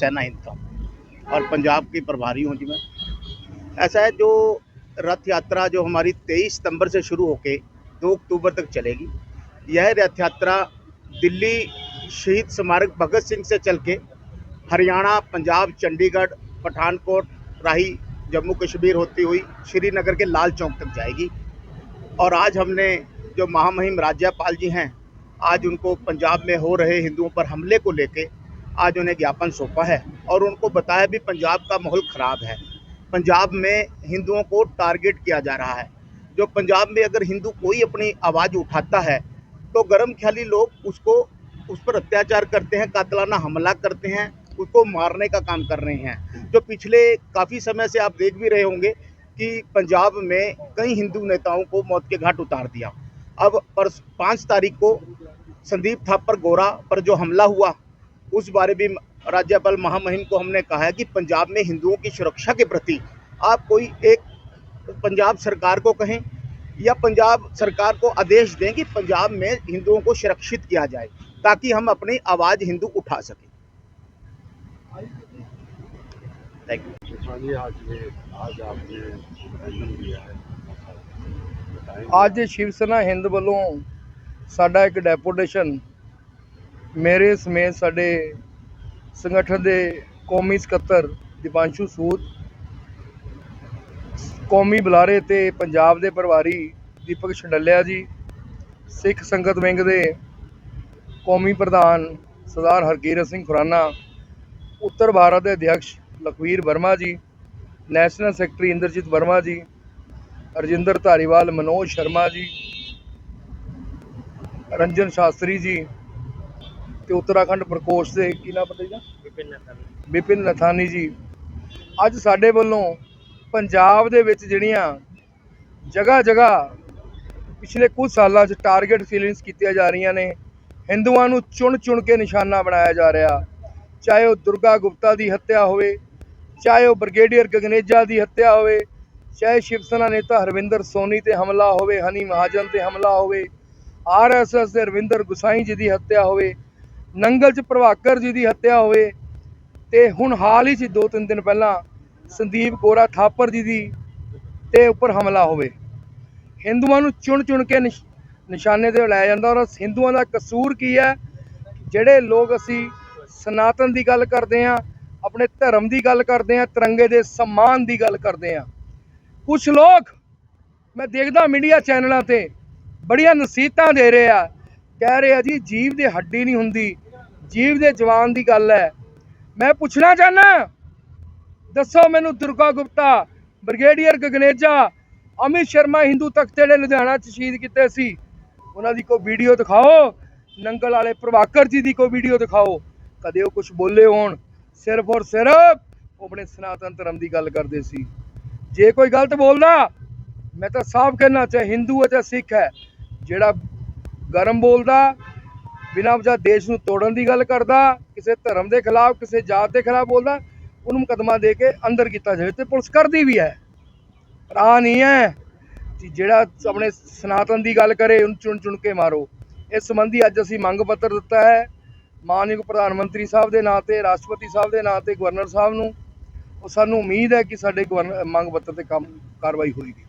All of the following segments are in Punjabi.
सेना हिंद का और पंजाब की प्रभारी हूँ जी मैं। ऐसा है जो रथ यात्रा जो हमारी 23 सितंबर से शुरू होके 2 अक्टूबर तक चलेगी। यह रथ यात्रा दिल्ली शहीद स्मारक भगत सिंह से चल के हरियाणा, पंजाब, चंडीगढ़, पठानकोट, राही, जम्मू कश्मीर होती हुई श्रीनगर के लाल चौक तक जाएगी। और आज हमने जो महामहिम राज्यपाल जी हैं, आज उनको पंजाब में हो रहे हिंदुओं पर हमले को लेके आज उन्हें ज्ञापन सौंपा है और उनको बताया भी पंजाब का माहौल ख़राब है। पंजाब में हिंदुओं को टारगेट किया जा रहा है। जो पंजाब में अगर हिंदू कोई अपनी आवाज़ उठाता है तो गर्म ख्याली लोग उसको, उस पर अत्याचार करते हैं, कातलाना हमला करते हैं, उसको मारने का काम कर रहे हैं। जो पिछले काफ़ी समय से आप देख भी रहे होंगे कि पंजाब में कई हिंदू नेताओं को मौत के घाट उतार दिया। अब पर पाँच तारीख को संदीप थापर गोरा पर जो हमला हुआ उस बारे भी राज्यपाल महामहिम को हमने कहा है कि पंजाब में हिंदुओं की सुरक्षा के प्रति आप कोई एक पंजाब सरकार को कहें या पंजाब सरकार को आदेश दें कि पंजाब में हिंदुओं को सुरक्षित किया जाए ताकि हम अपनी आवाज़ हिंदू उठा सकें थैंक यू हाँ जी आज ये आज आपने जन्म लिया है बताएंगे? ਅੱਜ ਸ਼ਿਵ ਸੈਨਾ ਹਿੰਦ ਵੱਲੋਂ ਸਾਡਾ ਇੱਕ ਡੈਪੂਟੇਸ਼ਨ ਮੇਰੇ ਸਮੇਤ ਸਾਡੇ ਸੰਗਠਨ ਦੇ ਕੌਮੀ ਸਕੱਤਰ ਦੀਪਾਂਸ਼ੂ ਸੂਦ, ਕੌਮੀ ਬੁਲਾਰੇ ਤੇ ਪੰਜਾਬ ਦੇ ਪ੍ਰਭਾਰੀ ਦੀਪਕ ਛੰਡਲਿਆ ਜੀ, ਸਿੱਖ ਸੰਗਤ ਵਿੰਗ ਦੇ ਕੌਮੀ ਪ੍ਰਧਾਨ ਸਰਦਾਰ ਹਰਕੀਰਤ ਸਿੰਘ ਖੁਰਾਨਾ, ਉੱਤਰ ਭਾਰਤ ਦੇ ਅਧਿਕਸ਼ ਲਖਵੀਰ ਵਰਮਾ ਜੀ, ਨੈਸ਼ਨਲ ਸੈਕਟਰੀ ਇੰਦਰਜੀਤ ਵਰਮਾ ਜੀ, ਰਜਿੰਦਰ ਧਾਰੀਵਾਲ, ਮਨੋਜ ਸ਼ਰਮਾ ਜੀ, ਰੰਜਨ ਸ਼ਾਸਤਰੀ ਜੀ ਤੇ ਉੱਤਰਾਖੰਡ ਪ੍ਰਕੋਸ਼ ਦੇ ਕੀ ਨਾਮ ਪਤਾ ਜੀ? ਦਾ ਵਿਪਿਨ ਨਥਾਨੀ ਜੀ। ਅੱਜ ਸਾਡੇ ਵੱਲੋਂ ਪੰਜਾਬ ਦੇ ਵਿੱਚ ਜਿਹੜੀਆਂ ਜਗ੍ਹਾ ਜਗ੍ਹਾ ਪਿਛਲੇ ਕੁਝ ਸਾਲਾਂ 'ਚ ਟਾਰਗੇਟ ਕਿਲਿੰਗਸ ਕੀਤੀਆਂ ਜਾ ਰਹੀਆਂ ਨੇ ਹਿੰਦੂਆਂ ਨੂੰ ਚੁਣ ਚੁਣ ਕੇ ਨਿਸ਼ਾਨਾ ਬਣਾਇਆ ਜਾ ਰਿਹਾ। ਚਾਹੇ ਉਹ ਦੁਰਗਾ ਗੁਪਤਾ ਦੀ ਹੱਤਿਆ ਹੋਵੇ ਚਾਹੇ ਉਹ ਬ੍ਰਿਗੇਡੀਅਰ ਗਗਨੇਜਾ ਦੀ ਹੱਤਿਆ ਹੋਵੇ ਚਾਹੇ ਸ਼ਿਵ ਸੈਨਾ ਨੇਤਾ ਹਰਵਿੰਦਰ ਸੋਨੀ ਤੇ ਹਮਲਾ ਹੋਵੇ ਹਨੀ ਮਹਾਜਨ ਤੇ ਹਮਲਾ ਹੋਵੇ ਆਰਐਸਐਸ ਦੇ ਰਵਿੰਦਰ ਗੁਸਾਈ ਜੀ ਦੀ ਹੱਤਿਆ ਹੋਵੇ ਨੰਗਲ 'ਚ ਪ੍ਰਭਾਕਰ ਜੀ ਦੀ ਹੱਤਿਆ ਹੋਵੇ ਤੇ ਹੁਣ ਹਾਲ ਹੀ 'ਚ ਦੋ ਤਿੰਨ ਦਿਨ ਪਹਿਲਾਂ ਸੰਦੀਪ ਗੋਰਾ ਥਾਪਰ ਜੀ ਦੀ ਤੇ ਉੱਪਰ ਹਮਲਾ ਹੋਵੇ। ਹਿੰਦੂਆਂ ਨੂੰ ਚੁਣ ਚੁਣ ਕੇ ਨਿਸ਼- ਨਿਸ਼ਾਨੇ ਤੇ ਲਾਇਆ ਜਾਂਦਾ ਔਰ ਹਿੰਦੂਆਂ ਦਾ ਕਸੂਰ ਕੀ ਹੈ? ਜਿਹੜੇ ਲੋਕ ਅਸੀਂ ਸਨਾਤਨ ਦੀ ਗੱਲ ਕਰਦੇ ਹਾਂ, ਆਪਣੇ ਧਰਮ ਦੀ ਗੱਲ ਕਰਦੇ ਹਾਂ, ਤਿਰੰਗੇ ਦੇ ਸਨਮਾਨ ਦੀ ਗੱਲ ਕਰਦੇ ਹਾਂ। ਕੁਝ ਲੋਕ, ਮੈਂ ਦੇਖਦਾ ਮੀਡੀਆ ਚੈਨਲਾਂ ਤੇ ਬੜੀਆਂ ਨਸੀਹਤਾਂ ਦੇ ਰਹੇ ਆ ਕਹਿ ਰਿਹਾ ਜੀ, ਜੀਵ ਦੇ ਹੱਡੀ ਨਹੀਂ ਹੁੰਦੀ। ਜੀਵ ਦੇ ਜਵਾਨ ਦੀ ਗੱਲ ਹੈ। ਮੈਂ ਪੁੱਛਣਾ ਚਾਹਨਾ ਦੱਸੋ ਮੈਨੂੰ ਦੁਰਗਾ ਗੁਪਤਾ, ਬ੍ਰਿਗੇਡੀਅਰ ਗਗਨੇਜਾ, ਅਮਿਤ ਸ਼ਰਮਾ ਹਿੰਦੂ ਤਖਤ ਜਿਹੜੇ ਲੁਧਿਆਣਾ ਚ ਸ਼ਹੀਦ ਕੀਤੇ ਸੀ, ਉਹਨਾਂ ਦੀ ਕੋਈ ਵੀਡੀਓ ਦਿਖਾਓ? ਨੰਗਲ ਵਾਲੇ ਪ੍ਰਭਾਕਰ ਜੀ ਦੀ ਕੋਈ ਵੀਡੀਓ ਦਿਖਾਓ? ਕਦੇ ਉਹ ਕੁਝ ਬੋਲੇ ਹੋਣ। ਸਿਰਫ ਔਰ ਸਿਰਫ ਉਹ ਆਪਣੇ ਸਨਾਤਨ ਧਰਮ ਦੀ ਗੱਲ ਕਰਦੇ ਸੀ। ਜੇ ਕੋਈ ਗਲਤ ਬੋਲਦਾ, ਮੈਂ ਤਾਂ ਸਾਫ਼ ਕਹਿਣਾ ਚਾਹੇ ਹਿੰਦੂ ਹੈ ਚਾਹੇ ਸਿੱਖ ਹੈ, ਜਿਹੜਾ ਗਰਮ ਬੋਲਦਾ, ਬਿਨਾਂ ਵਜ੍ਹਾ ਦੇਸ਼ ਨੂੰ ਤੋੜਨ ਦੀ ਗੱਲ ਕਰਦਾ, ਕਿਸੇ ਧਰਮ ਦੇ ਖਿਲਾਫ, ਕਿਸੇ ਜਾਤ ਦੇ ਖਿਲਾਫ ਬੋਲਦਾ, ਉਹਨੂੰ ਮੁਕੱਦਮਾ ਦੇ ਕੇ ਅੰਦਰ ਕੀਤਾ ਜਾਵੇ ਤੇ ਪੁਲਿਸ ਕਰਦੀ ਵੀ ਹੈ। ਰਾਹ ਨਹੀਂ ਹੈ ਕਿ ਜਿਹੜਾ ਆਪਣੇ ਸਨਾਤਨ ਦੀ ਗੱਲ ਕਰੇ, ਉਹਨੂੰ ਚੁਣ ਚੁਣ ਕੇ ਮਾਰੋ। ਇਸ ਸੰਬੰਧੀ ਅੱਜ ਅਸੀਂ ਮੰਗ ਪੱਤਰ ਦਿੱਤਾ ਹੈ। ਮਾਨਯੋਗ ਪ੍ਰਧਾਨ ਮੰਤਰੀ ਸਾਹਿਬ ਦੇ ਨਾਂ ਤੇ, ਰਾਸ਼ਟਰਪਤੀ ਸਾਹਿਬ ਦੇ ਨਾਂ ਤੇ, ਗਵਰਨਰ ਸਾਹਿਬ ਨੂੰ, ਉਹ ਸਾਨੂੰ ਉਮੀਦ ਹੈ ਕਿ ਸਾਡੇ ਗਵਰਨ, ਮੰਗ ਪੱਤਰ ਤੇ ਕੰਮ ਕਾਰਵਾਈ ਹੋਏਗੀ।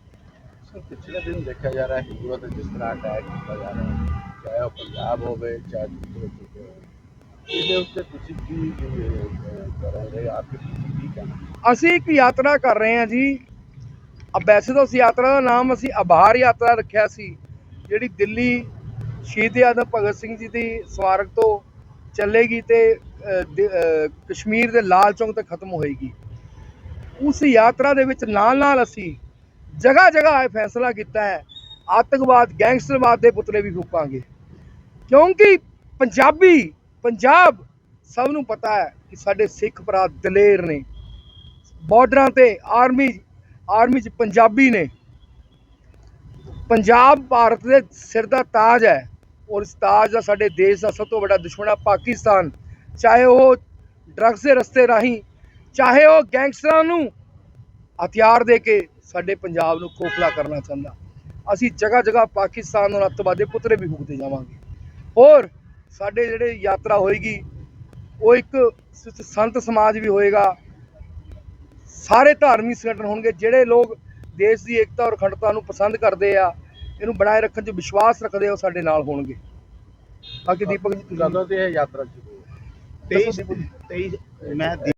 ਸਰ ਪਿਛਲੇ ਦਿਨ ਦੇਖਿਆ ਜਾ ਰਿਹਾ ਹਿੰਦੂਆਂ ਤੇ ਜਿਸ ਤਰ੍ਹਾਂ ਅਟੈਕ ਕੀਤਾ ਜਾ ਰਿਹਾ ਹੈ ਚਾਹੇ ਉਹ ਪੰਜਾਬ ਹੋਵੇ ਚਾਹੇ ਦੂਸਰੇ ਸੂਬੇ ਹੋਵੇ। ਇਹਦੇ ਉੱਤੇ ਤੁਸੀਂ ਕੀ ਅਹ, ਕਰੋਗੇ ਆਪਕੇ ਕੀ ਕਹਿਣਾ ਅਸੀਂ ਇੱਕ ਯਾਤਰਾ ਕਰ ਰਹੇ ਹਾਂ ਜੀ। ਵੈਸੇ ਤਾਂ ਉਸ ਯਾਤਰਾ ਦਾ ਨਾਮ ਅਸੀਂ ਆਭਾਰ ਯਾਤਰਾ ਰੱਖਿਆ ਸੀ ਜਿਹੜੀ ਦਿੱਲੀ ਸ਼ਹੀਦ ਆਦਮ ਭਗਤ ਸਿੰਘ ਜੀ ਦੀ ਸਮਾਰਕ ਤੋਂ ਚੱਲੇਗੀ ਤੇ ਕਸ਼ਮੀਰ ਦੇ ਲਾਲ ਚੌਂਕ ਤੱਕ ਖਤਮ ਹੋਏਗੀ। ਉਸ ਯਾਤਰਾ ਦੇ ਵਿੱਚ ਨਾਲ ਨਾਲ ਅਸੀਂ ਜਗ੍ਹਾ ਜਗ੍ਹਾ ਇਹ ਫੈਸਲਾ ਕੀਤਾ ਹੈ, ਆਤੰਕਵਾਦ, ਗੈਂਗਸਟਰਵਾਦ ਦੇ ਪੁਤਲੇ ਵੀ ਫੂਕਾਂਗੇ। ਕਿਉਂਕਿ ਪੰਜਾਬੀ, ਪੰਜਾਬ ਸਭ ਨੂੰ ਪਤਾ ਹੈ ਕਿ ਸਾਡੇ ਸਿੱਖ ਭਰਾ ਦਲੇਰ ਨੇ। ਬਾਰਡਰਾਂ ਤੇ ਆਰਮੀ ਆਰਮੀ ਚ ਪੰਜਾਬੀ ਨੇ। ਪੰਜਾਬ ਭਾਰਤ ਦੇ ਸਿਰ ਦਾ ਤਾਜ ਹੈ ਔਰ ਇਸ ਤਾਜ ਦਾ ਸਾਡੇ ਦੇਸ਼ ਦਾ ਸਭ ਤੋਂ ਵੱਡਾ ਦੁਸ਼ਮਣ ਹੈ ਪਾਕਿਸਤਾਨ। ਚਾਹੇ ਉਹ ਡਰੱਗਸ ਦੇ ਰਸਤੇ ਰਾਹੀਂ, ਚਾਹੇ ਉਹ ਗੈਂਗਸਟਰਾਂ ਨੂੰ ਹਥਿਆਰ ਦੇ ਕੇ ਸਾਡੇ ਪੰਜਾਬ ਨੂੰ ਖੋਖਲਾ ਕਰਨਾ ਚਾਹੁੰਦਾ। ਅਸੀਂ ਜਗ੍ਹਾ ਜਗ੍ਹਾ ਪਾਕਿਸਤਾਨ ਨੂੰ ਅੱਤਵਾਦੀ ਪੁੱਤਰੇ ਵੀ ਫੂਕਦੇ ਜਾਵਾਂਗੇ। ਹੋਰ ਸਾਡੇ ਜਿਹੜੇ ਯਾਤਰਾ ਹੋਏਗੀ ਉਹ ਇੱਕ ਸੰਤ ਸਮਾਜ ਵੀ ਹੋਏਗਾ। ਸਾਰੇ ਧਾਰਮਿਕ ਸੰਗਠਨ ਹੋਣਗੇ ਜਿਹੜੇ ਲੋਕ ਦੇਸ਼ ਦੀ ਏਕਤਾ ਔਰ ਅਖੰਡਤਾ ਨੂੰ ਪਸੰਦ ਕਰਦੇ ਆ ਇਹਨੂੰ ਬਣਾਏ ਰੱਖਣ 'ਚ ਵਿਸ਼ਵਾਸ ਰੱਖਦੇ ਆ ਉਹ ਸਾਡੇ ਨਾਲ ਹੋਣਗੇ। ਬਾਕੀ ਦੀਪਕ ਜੀ ਤੁਸੀਂ ਕਦੋਂ ਦੀ ਇਹ ਯਾਤਰਾ ਸ਼ੁਰੂ ਹੋਈ ਦੱਸੋ 23 ਦੀਪਕ ਜੀ। 23 ਮੈਂ